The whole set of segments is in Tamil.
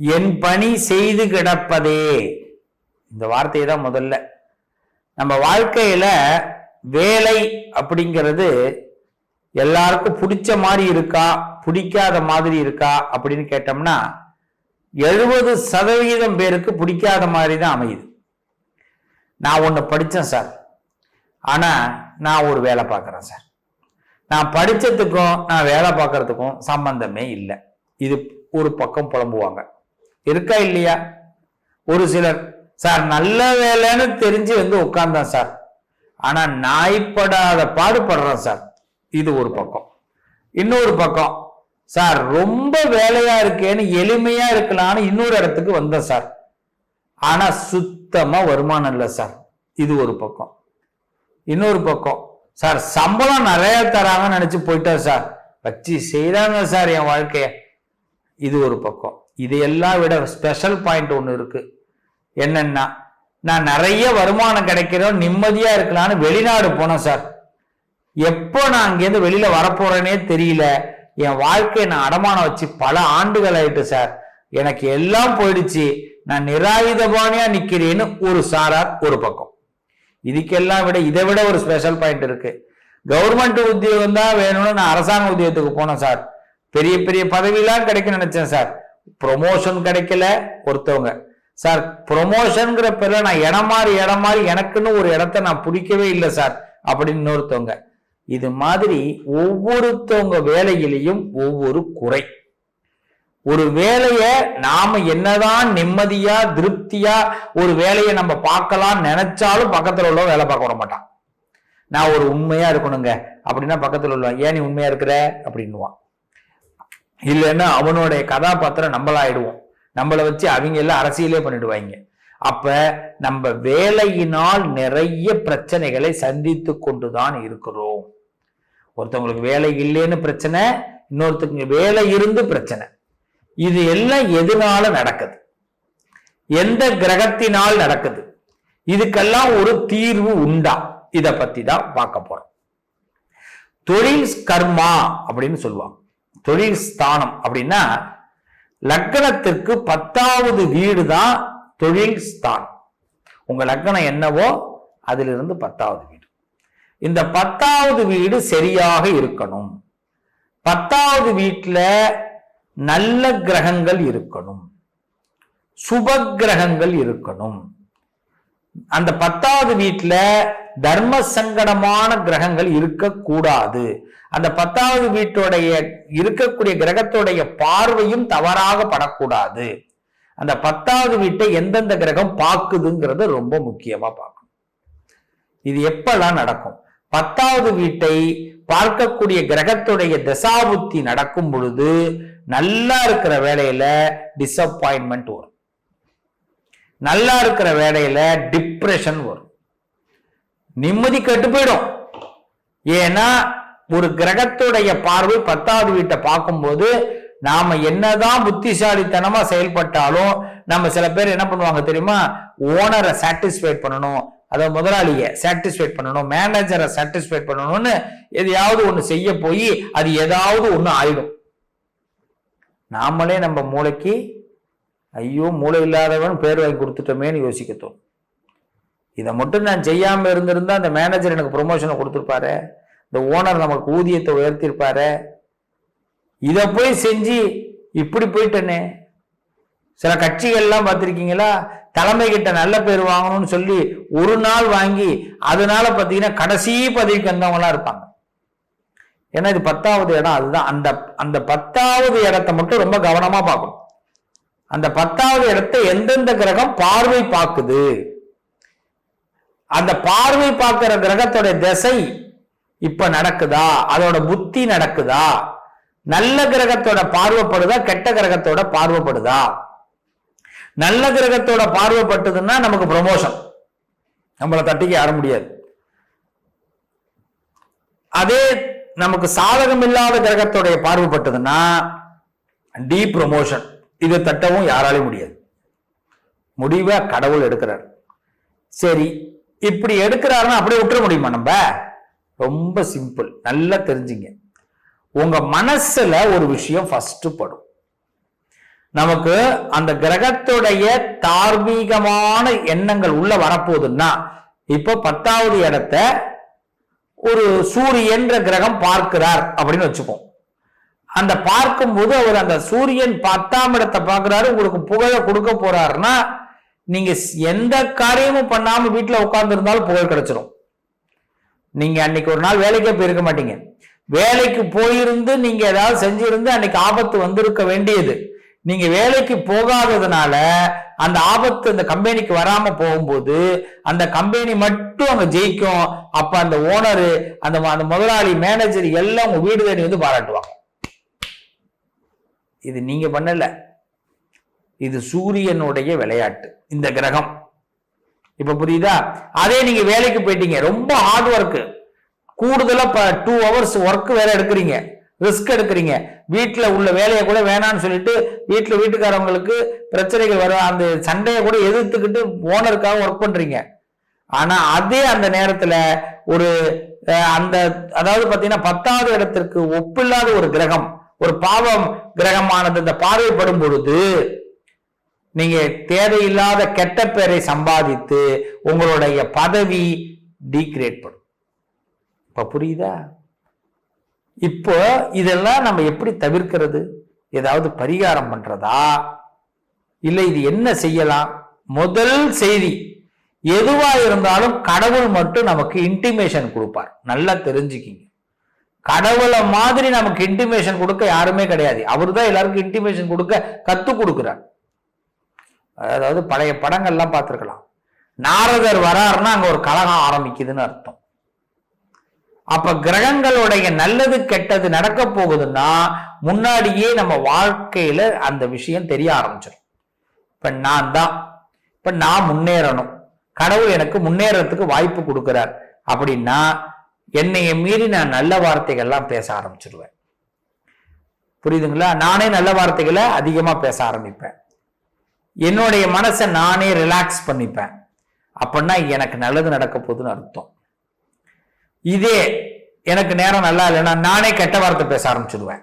என் பணி செய்து கிடப்பதே. இந்த வார்த்தையை தான் முதல்ல. நம்ம வாழ்க்கையில வேலை அப்படிங்கிறது எல்லாருக்கும் பிடிச்ச மாதிரி இருக்கா பிடிக்காத மாதிரி இருக்கா அப்படின்னு கேட்டோம்னா எழுபது சதவிகிதம் பேருக்கு பிடிக்காத மாதிரி தான் அமையுது. நான் ஒன்று படித்தேன் சார். ஆனால் நான் ஒரு வேலை பார்க்குறேன் சார். நான் படித்ததுக்கும் நான் வேலை பார்க்கறதுக்கும் சம்பந்தமே இல்லை. இது ஒரு பக்கம் புலம்புவாங்க. இருக்கா இல்லையா? ஒரு சிலர் சார் நல்ல வேலைன்னு தெரிஞ்சு வந்து உட்கார்ந்தேன் சார். ஆனா நாய்ப்படாத பாடுபடுறேன் சார். இது ஒரு பக்கம். இன்னொரு பக்கம் சார் ரொம்ப வேலையா இருக்கேன்னு எளிமையா இருக்கலாம்னு இன்னொரு இடத்துக்கு வந்தேன் சார். ஆனா சுத்தமா வருமானம் இல்லை சார். இது ஒரு பக்கம். இன்னொரு பக்கம் சார் சம்பளம் நிறைய தராங்கன்னு நினைச்சு போயிட்டேன் சார். வச்சு செய்றாங்க சார் என் வாழ்க்கைய. இது ஒரு பக்கம். இதையெல்லாம் விட ஸ்பெஷல் பாயிண்ட் ஒன்று இருக்கு. என்னன்னா நான் நிறைய வருமானம் கிடைக்கிறோம் நிம்மதியா இருக்கலாம்னு வெளிநாடு போனேன் சார். எப்போ நான் அங்கேருந்து வெளியில வரப்போறேனே தெரியல. என் வாழ்க்கையை நான் அடமானம் வச்சு பல ஆண்டுகள் ஆயிட்டு சார். எனக்கு எல்லாம் போயிடுச்சு. நான் நிராயுதபாணியா நிக்கிறேன்னு ஒரு சாரார் ஒரு பக்கம். இதுக்கெல்லாம் விட இதை விட ஒரு ஸ்பெஷல் பாயிண்ட் இருக்கு. கவர்மெண்ட் உத்தியோகம் தான் வேணும்னு நான் அரசாங்க உத்தியோகத்துக்கு போனேன் சார். பெரிய பெரிய பதவியெல்லாம் கிடைக்க நினைச்சேன் சார். ப்ரொமோஷன் கிடைக்கல ஒருத்தவங்க. சார் ப்ரொமோஷனுங்கிற பேர்ல நான் இடம் மாறி இடம் மாறி எனக்குன்னு ஒரு இடத்த நான் பிடிக்கவே இல்லை சார் அப்படின்னு இன்னொருத்தவங்க. இது மாதிரி ஒவ்வொருத்தவங்க வேலையிலையும் ஒவ்வொரு குறை. ஒரு வேலையை நாம என்னதான் நிம்மதியா திருப்தியா ஒரு வேலையை நம்ம பார்க்கலாம் நினைச்சாலும் பக்கத்துல உள்ள வேலை பார்க்க விட மாட்டான். நான் ஒரு உண்மையா இருக்கணுங்க. அப்படின்னா பக்கத்துல உள்ள ஏன் நீ உண்மையா இருக்கிற? அப்படின்னுவான். இல்லைன்னா அவனுடைய கதாபாத்திரம் நம்மளாயிடுவோம். நம்மளை வச்சு அவங்க எல்லாம் அரசியலே பண்ணிடுவாங்க. அப்ப நம்ம வேலையினால் நிறைய பிரச்சனைகளை சந்தித்து கொண்டுதான் இருக்கிறோம். ஒருத்தவங்களுக்கு வேலை இல்லைன்னு பிரச்சனை இன்னொருத்தவங்க வேலை இருந்து பிரச்சனை. இது எல்லாம் எதனால நடக்குது? எந்த கிரகத்தினால் நடக்குது? இதுக்கெல்லாம் ஒரு தீர்வு உண்டா? இதை பத்தி தான் பார்க்க போறோம். தொழில் கர்மா அப்படின்னு சொல்லுவாங்க. தொழில் ஸ்தானம் அப்படின்னா லக்னத்திற்கு பத்தாவது வீடு தான் தொழில் ஸ்தானம் உங்க லக்னம் என்னவோ அதிலிருந்து பத்தாவது வீடு. இந்த பத்தாவது வீடு சரியாக இருக்கணும். பத்தாவது வீட்டில் நல்ல கிரகங்கள் இருக்கணும். சுப கிரகங்கள் இருக்கணும். அந்த பத்தாவது வீட்டில் தர்ம சங்கடமான கிரகங்கள் இருக்கக்கூடாது. அந்த பத்தாவது வீட்டுடைய இருக்கக்கூடிய கிரகத்துடைய பார்வையும் தவறாக படக்கூடாது. அந்த பத்தாவது வீட்டை எந்தெந்த கிரகம் பார்க்குதுங்கிறது ரொம்ப முக்கியமா பார்க்கணும். இது எப்பெல்லாம் நடக்கும்? பத்தாவது வீட்டை பார்க்கக்கூடிய கிரகத்துடைய தசாபுத்தி நடக்கும் பொழுது நல்லா இருக்கிற வேலையில டிசப்பாயின்மெண்ட் வரும். நல்லா இருக்கிற வேலையில டிப்ரெஷன் வரும். நிம்மதி கெட்டு போயிடும். ஏன்னா ஒரு கிரகத்துடைய பார்வை பத்தாவது வீட்டை பார்க்கும்போது நாம என்னதான் புத்திசாலித்தனமா செயல்பட்டாலும் நம்ம சில பேர் என்ன பண்ணுவாங்க தெரியுமா? ஓனரை சாட்டிஸ்ஃபைட் பண்ணணும். அதை முதலாளியை சாட்டிஸ்ஃபைட் பண்ணணும். மேனேஜரை சாட்டிஸ்ஃபைட் பண்ணணும்னு எதையாவது ஒன்று செய்ய போய் அது ஏதாவது ஒன்று ஆயிடும். நாமளே நம்ம மூளைக்கு ஐயோ மூளை இல்லாதவன் பேர் வாங்கி கொடுத்துட்டோமேன்னு யோசிக்கத்தோம். இதை மட்டும் நான் செய்யாமல் இருந்திருந்தா அந்த மேனேஜர் எனக்கு ப்ரொமோஷனை கொடுத்துருப்பாரு. இந்த ஓனர் நமக்கு ஊதியத்தை உயர்த்திருப்பாரு. இதை போய் செஞ்சு இப்படி போயிட்டனே. சில கட்சிகள்லாம் பார்த்துருக்கீங்களா? தலைமை கிட்ட நல்ல பேர் வாங்கணும்னு சொல்லி ஒரு நாள் வாங்கி அதனால பார்த்தீங்கன்னா கடைசி பதவிக்கு வந்தவங்களாம் இருப்பாங்க. ஏன்னா இது பத்தாவது இடம் அதுதான். அந்த அந்த பத்தாவது இடத்த மட்டும் ரொம்ப கவனமாக பார்க்கணும். அந்த பத்தாவது இடத்தை எந்தெந்த கிரகம் பார்வை பார்க்குது? அந்த பார்வை பார்க்கிற கிரகத்தோட திசை இப்ப நடக்குதா? அதோட புத்தி நடக்குதா? நல்ல கிரகத்தோட பார்வைப்படுதா கெட்ட கிரகத்தோட பார்வைப்படுதா? நல்ல கிரகத்தோட பார்வைப்பட்டதுன்னா நமக்கு ப்ரொமோஷன் நம்மளை தட்டிக்க ஆட முடியாது. அதே நமக்கு சாதகம் இல்லாத கிரகத்தோடைய பார்வைப்பட்டதுன்னா டி ப்ரொமோஷன் இதை தட்டவும் யாராலையும் முடியாது. முடிவை கடவுள் எடுக்கிறார். சரி இப்படி எடுக்கிறாருன்னா அப்படியே விட்டுற முடியுமா நம்ம? ரொம்ப சிம்பிள் நல்லா தெரிஞ்சுங்க. உங்க மனசுல ஒரு விஷயம் ஃபர்ஸ்ட் படும். நமக்கு அந்த கிரகத்துடைய தார்மீகமான எண்ணங்கள் உள்ள வரப்போகுதுன்னா இப்போ பத்தாவது இடத்த ஒரு சூரியன்ற கிரகம் பார்க்கிறார் அப்படின்னு வச்சுப்போம். அந்த பார்க்கும்போது அவர் அந்த சூரியன் பத்தாம் இடத்தை பார்க்கிறாரு உங்களுக்கு புகழை கொடுக்க போறாருன்னா நீங்க எந்த காரியமும் பண்ணாம வீட்டுல உட்கார்ந்து இருந்தாலும் புகழ் கிடைச்சிடும் நீங்க அன்னைக்கு ஒரு நாள் வேலைக்கே போயிருக்க மாட்டீங்க. வேலைக்கு போயிருந்து நீங்க ஏதாவது செஞ்சிருந்து அன்னைக்கு ஆபத்து வந்திருக்க வேண்டியது. நீங்க வேலைக்கு போகாததுனால அந்த ஆபத்து அந்த கம்பெனிக்கு வராம போகும்போது அந்த கம்பெனி மட்டும் அங்க ஜெயிக்கும். அப்ப அந்த ஓனரு அந்த அந்த முதலாளி மேனேஜர் எல்லாம் உங்க வீடு தேடி வந்து பாராட்டுவாங்க. இது நீங்க பண்ணல. இது சூரியனுடைய விளையாட்டு. இந்த கிரகம். இப்ப புரியுதா? அதே நீங்க வேலைக்கு போயிட்டீங்க. ரொம்ப ஹார்ட் ஒர்க் கூடுதலா டூ ஹவர்ஸ் ஒர்க் வேற எடுக்கிறீங்க. ரிஸ்க் எடுக்கிறீங்க. வீட்டில் உள்ள வேலையை கூட வேணாம்னு சொல்லிட்டு வீட்டில் வீட்டுக்காரவங்களுக்கு பிரச்சனைகள் வரும் அந்த சண்டையை கூட எதிர்த்துக்கிட்டு ஓனருக்காக ஒர்க் பண்ணுறீங்க ஆனால் அதே அந்த நேரத்தில் ஒரு அந்த அதாவது பார்த்தீங்கன்னா பத்தாவது இடத்திற்கு ஒப்பில்லாத ஒரு கிரகம் ஒரு பாவம் கிரகமானது இந்த பார்வைப்படும் பொழுது நீங்க தேவையில்லாத கெட்ட பேரை சம்பாதித்து உங்களுடைய பதவி டீக்ரேட் பண்ணும் இப்ப புரியுதா? இப்போ இதெல்லாம் நம்ம எப்படி தவிர்க்கிறது? ஏதாவது பரிகாரம் பண்றதா? இல்லை இது என்ன செய்யலாம்? முதல் செய்தி எதுவா இருந்தாலும் கடவுள் மட்டும் நமக்கு இன்டிமேஷன் கொடுப்பார். நல்லா தெரிஞ்சுக்கிங்க. கடவுளை மாதிரி நமக்கு இன்டிமேஷன் கொடுக்க யாருமே கிடையாது. அவர் தான் எல்லாருக்கும் இன்டிமேஷன் கொடுக்க கத்து கொடுக்குறார். அதாவது பழைய படங்கள்லாம் பார்த்துருக்கலாம். நாரதர் வராருன்னா அங்கே ஒரு கலகம் ஆரம்பிக்குதுன்னு அர்த்தம். அப்ப கிரகங்களுடைய நல்லது கெட்டது நடக்க போகுதுன்னா முன்னாடியே நம்ம வாழ்க்கையில அந்த விஷயம் தெரிய ஆரம்பிச்சிடும் இப்ப நான் தான். இப்ப நான் முன்னேறணும். கடவுள் எனக்கு முன்னேறத்துக்கு வாய்ப்பு கொடுக்கிறார். அப்படின்னா என்னைய மீறி நான் நல்ல வார்த்தைகள்லாம் பேச ஆரம்பிச்சிருவேன். புரியுதுங்களா? நானே நல்ல வார்த்தைகளை அதிகமா பேச ஆரம்பிப்பேன். என்னுடைய மனசை நானே ரிலாக்ஸ் பண்ணிப்பேன். அப்படின்னா எனக்கு நல்லது நடக்க போகுதுன்னு அர்த்தம். இதே எனக்கு நேரம் நல்லா இல்லைன்னா நானே கெட்ட வார்த்தை பேச ஆரம்பிச்சிடுவேன்.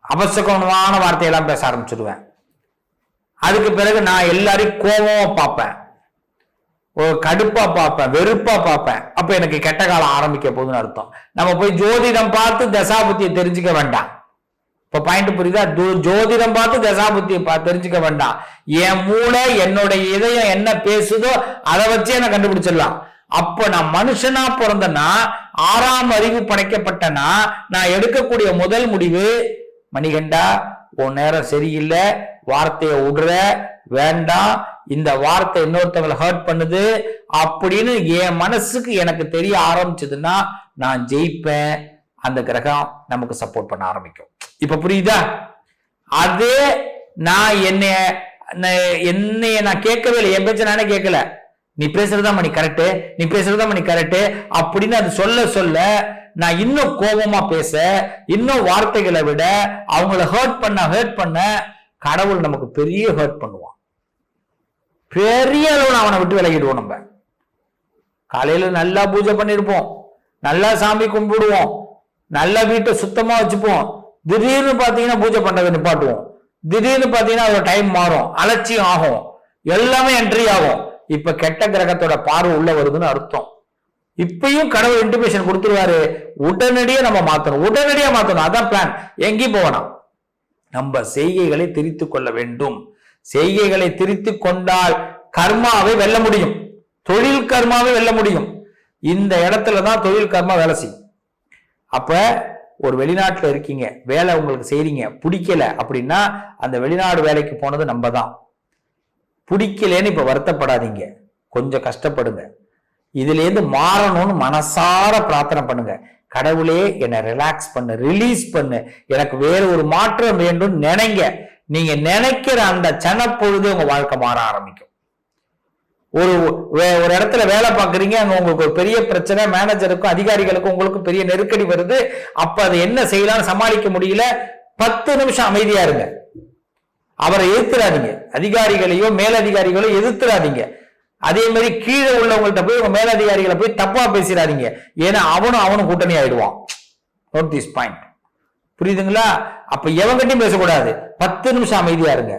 அவசகமான வார்த்தையெல்லாம் பேச ஆரம்பிச்சிடுவேன். அதுக்கு பிறகு நான் எல்லாரையும் கோபமாக பார்ப்பேன். ஒரு கடுப்பாக பார்ப்பேன் வெறுப்பாக பார்ப்பேன். அப்போ எனக்கு கெட்ட காலம் ஆரம்பிக்க போகுதுன்னு அர்த்தம். நம்ம போய் ஜோதிடம் பார்த்து தசாபுத்தியை தெரிஞ்சுக்க வேண்டாம். இப்ப பாயிண்ட் புரியுதா? ஜோதிடம் பார்த்து தசாபுத்தியை தெரிஞ்சுக்க வேண்டாம். என் மூளை என்னுடைய இதயம் என்ன பேசுதோ அதை வச்சே நான் கண்டுபிடிச்சிடலாம். அப்ப நான் மனுஷனா பிறந்தனா ஆறாம் அறிவு படைக்கப்பட்டனா நான் எடுக்கக்கூடிய முதல் முடிவு மணிகண்டா உன் நேரம் சரியில்லை வார்த்தையை விடுற வேண்டாம் இந்த வார்த்தை இன்னொருத்தவங்களை ஹர்ட் பண்ணுது அப்படின்னு என் மனசுக்கு எனக்கு தெரிய ஆரம்பிச்சதுன்னா நான் ஜெயிப்பேன். அந்த கிரகம் நமக்கு சப்போர்ட் பண்ண ஆரம்பிக்கும். இப்ப புரியுதா? அதே நான் என்னைய என்னைய நான் கேட்கவே இல்லை. என் பேச்ச நானே கேட்கல. நீ பேசுறதா மணி கரெக்டு நீ பேசுறதா மணி கரெக்டு அப்படின்னு அது சொல்ல சொல்ல நான் இன்னும் கோபமா பேச இன்னும் வார்த்தைகளை விட அவங்கள ஹர்ட் பண்ண ஹர்ட் பண்ண கடவுள் நமக்கு பெரிய ஹர்ட் பண்ணுவான். பெரிய அளவில் அவனை விட்டு விலகிடுவோம் நம்ம. காலையில நல்லா பூஜை பண்ணிருப்போம். நல்லா சாமி கும்பிடுவோம். நல்லா வீட்டை சுத்தமா வச்சுப்போம். திடீர்னு பார்த்தீங்கன்னா பூஜை பண்றதை நிப்பாட்டுவோம். திடீர்னு பார்த்தீங்கன்னா அதோட டைம் மாறும். அலட்சியம் ஆகும். எல்லாமே என்ட்ரி ஆகும். இப்ப கெட்ட கிரகத்தோட பார்வை உள்ள வருதுன்னு அர்த்தம். இப்பயும் கடவுள் இன்டிமேஷன் கொடுத்துருவாரு. உடனடியே நம்ம மாத்தணும். உடனடியா மாத்தணும். அதான் பிளான் எங்கேயும் போகணும் நம்ம செய்கைகளை திரித்து கொள்ள வேண்டும். செய்கைகளை திரித்து கொண்டால் கர்மாவை வெல்ல முடியும். தொழில் கர்மாவை வெல்ல முடியும். இந்த இடத்துல தான் தொழில் கர்மா வேலை செய்யும். அப்ப ஒரு வெளிநாட்டில் இருக்கீங்க வேலை உங்களுக்கு செய்கிறீங்க பிடிக்கல அப்படின்னா அந்த வெளிநாடு வேலைக்கு போனது நம்ம தான் பிடிக்கலன்னு இப்போ வருத்தப்படாதீங்க. கொஞ்சம் கஷ்டப்படுங்க. இதுலேருந்து மாறணும்னு மனசார பிரார்த்தனை பண்ணுங்க. கடவுளே என்னை ரிலாக்ஸ் பண்ணு ரிலீஸ் பண்ணு. எனக்கு வேறு ஒரு மாற்றம் வேண்டும். நினைங்க. நீங்க நினைக்கிற அந்த சனப்பொழுது உங்க வாழ்க்கை மாற ஆரம்பிக்கும். ஒரு ஒரு இடத்துல வேலை பார்க்குறீங்க அங்கே உங்களுக்கு ஒரு பெரிய பிரச்சனை மேனேஜருக்கும் அதிகாரிகளுக்கும் உங்களுக்கு பெரிய நெருக்கடி வருது. அப்போ அதை என்ன செய்யலாம்னு சமாளிக்க முடியல. பத்து நிமிஷம் அமைதியா இருங்க. அவரை எதிர்த்துறாதீங்க அதிகாரிகளையோ மேலதிகாரிகளோ எதிர்த்துறாதீங்க அதே மாதிரி கீழே உள்ளவங்கள்ட்ட போய் உங்க மேலதிகாரிகளை போய் தப்பா பேசிடாதீங்க ஏன்னா அவனும் அவனும் கூட்டணி ஆயிடுவான். நோட் திஸ் பாயிண்ட் புரியுதுங்களா? அப்ப எவங்கிட்டையும் பேசக்கூடாது. பத்து நிமிஷம் அமைதியா இருங்க.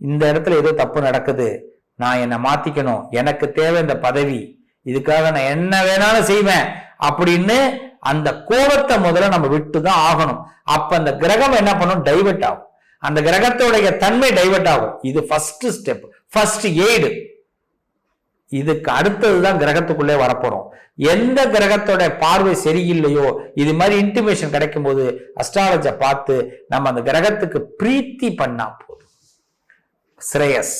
இந்த இடத்துல ஏதோ தப்பு நடக்குது. நான் என்னை மாத்திக்கணும். எனக்கு தேவை இந்த பதவி. இதுக்காக நான் என்ன வேணாலும் செய்வேன். அப்படின்னு அந்த கோபத்தை முதல்ல நம்ம விட்டு தான் ஆகணும். அப்ப அந்த கிரகம் என்ன பண்ணும்? டைவெர்ட் ஆகும். அந்த கிரகத்தோடைய தன்மை டைவெர்ட் ஆகும். இது ஃபர்ஸ்ட் ஸ்டெப் ஃபர்ஸ்ட் எய்டு இதுக்கு அடுத்ததுதான் கிரகத்துக்குள்ளே வரப்போறோம். எந்த கிரகத்தோட பார்வை சரியில்லையோ இது மாதிரி இன்டிமேஷன் கிடைக்கும் போது அஸ்ட்ராலஜை பார்த்து நம்ம அந்த கிரகத்துக்கு பிரீத்தி பண்ணா போதும். ஸ்ரேயஸ்.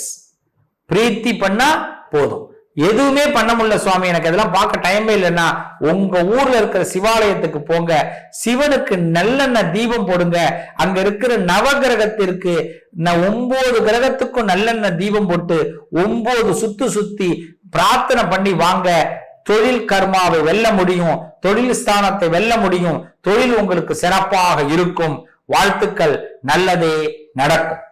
பிரீத்தி பண்ணா போதும். எதுவுமே பண்ண முடியல சுவாமி. எனக்கு அதெல்லாம் பார்க்க டைமே இல்லைன்னா உங்க ஊர்ல இருக்கிற சிவாலயத்துக்கு போங்க. சிவனுக்கு நல்லெண்ணெய் தீபம் போடுங்க. அங்க இருக்கிற நவகிரகத்திற்கு ந- ஒன்பது கிரகத்துக்கும் நல்லெண்ணெய் தீபம் போட்டு ஒன்பது சுத்து சுத்தி பிரார்த்தனை பண்ணி வாங்க. தொழில் கர்மாவை வெல்ல முடியும். தொழில் ஸ்தானத்தை வெல்ல முடியும். தொழில் உங்களுக்கு சிறப்பாக இருக்கும். வாழ்த்துக்கள். நல்லதே நடக்கும்.